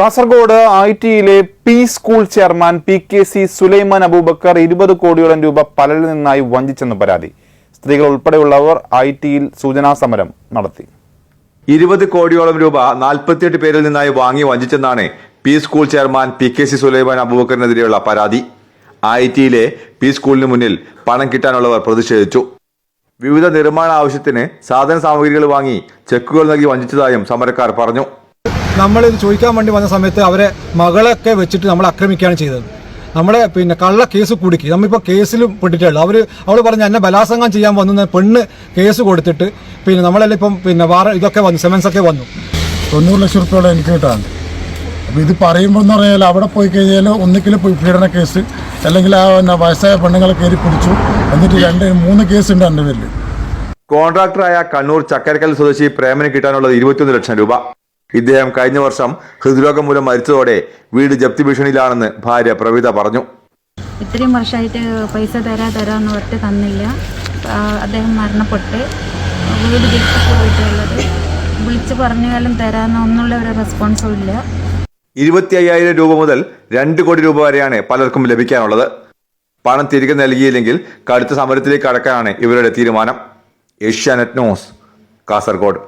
Kasaragod I ടിയിലെ P school chairman P K C Sulaiman Abubakar ഇരുപത് കോടിയോളം രൂപ പലരിൽ നിന്നായി വഞ്ചിച്ചെന്ന് പരാതി. സ്ത്രീകൾ ഉൾപ്പെടെയുള്ളവർ ഐ ടിയിൽ സൂചനാ സമരം നടത്തി. ഇരുപത് കോടിയോളം രൂപ നാൽപ്പത്തിയെട്ട് പേരിൽ നിന്നായി വാങ്ങി വഞ്ചിച്ചെന്നാണ് P school chairman P K C Sulaiman അബൂബക്കറിനെതിരെയുള്ള പരാതി. ഐ ടിയിലെ പി സ്കൂളിന് മുന്നിൽ പണം കിട്ടാനുള്ളവർ പ്രതിഷേധിച്ചു. വിവിധ നിർമ്മാണ ആവശ്യത്തിന് സാധന സാമഗ്രികൾ വാങ്ങി ചെക്കുകൾ നൽകി വഞ്ചിച്ചതായും സമരക്കാർ പറഞ്ഞു. നമ്മൾ ഇത് ചോദിക്കാൻ വേണ്ടി വന്ന സമയത്ത് അവരെ മകളൊക്കെ വെച്ചിട്ട് നമ്മൾ ആക്രമിക്കുകയാണ് ചെയ്തത്. നമ്മുടെ പിന്നെ കള്ള കേസ് കുടുക്കി. നമ്മളിപ്പോൾ കേസിലും പെട്ടിട്ടുള്ളൂ. അവർ അവൾ പറഞ്ഞ് എന്നെ ബലാത്സംഗം ചെയ്യാൻ വന്നു പെണ്ണ് കേസ് കൊടുത്തിട്ട് പിന്നെ നമ്മളെല്ലാം ഇപ്പം പിന്നെ വാറ ഇതൊക്കെ വന്നു സെമൻസ് ഒക്കെ വന്നു. തൊണ്ണൂറ് ലക്ഷം റുപ്യോളം എനിക്ക് കിട്ടാണ് അപ്പോൾ ഇത് പറയുമ്പോൾ എന്ന് പറഞ്ഞാൽ അവിടെ പോയി കഴിഞ്ഞാൽ ഒന്നിക്കൽ പീഡന കേസ് അല്ലെങ്കിൽ ആ പിന്നെ വയസ്സായ പെണ്ണുങ്ങളെ കയറി പിടിച്ചു. എന്നിട്ട് രണ്ട് മൂന്ന് കേസ് ഉണ്ട് എന്റെ പേരിൽ കോൺട്രാക്ടറായ കണ്ണൂർ ചക്കരക്കൽ സ്വദേശി പ്രേമന് കിട്ടാനുള്ളത് ഇരുപത്തിയൊന്ന് ലക്ഷം രൂപ. ഇദ്ദേഹം കഴിഞ്ഞ വർഷം ഹൃദ്രോഗം മൂലം മരിച്ചതോടെ വീട് ജപ്തി ഭീഷണിയിലാണെന്ന് ഭാര്യ പ്രവിത പറഞ്ഞു. ഇത്രയും വർഷമായിട്ട് പൈസ തരാ തരാന്ന് പറഞ്ഞിട്ട് തന്നില്ല. അദ്ദേഹം മരണപ്പെട്ട്. വീട് ജപ്തി പോയിട്ടുള്ളത്. വിളിച്ച് പറഞ്ഞാലും തരാന്ന് ഒന്നുള്ള ഒരു റെസ്പോൺസും ഇല്ല. ഇരുപത്തി അയ്യായിരം രൂപ മുതൽ രണ്ട് കോടി രൂപ വരെയാണ് പലർക്കും ലഭിക്കാനുള്ളത്. പണം തിരികെ നൽകിയില്ലെങ്കിൽ കടുത്ത സമരത്തിലേക്ക് കടക്കാനാണ് ഇവരുടെ തീരുമാനം. ഏഷ്യാനെറ്റ് ന്യൂസ് കാസർഗോഡ്.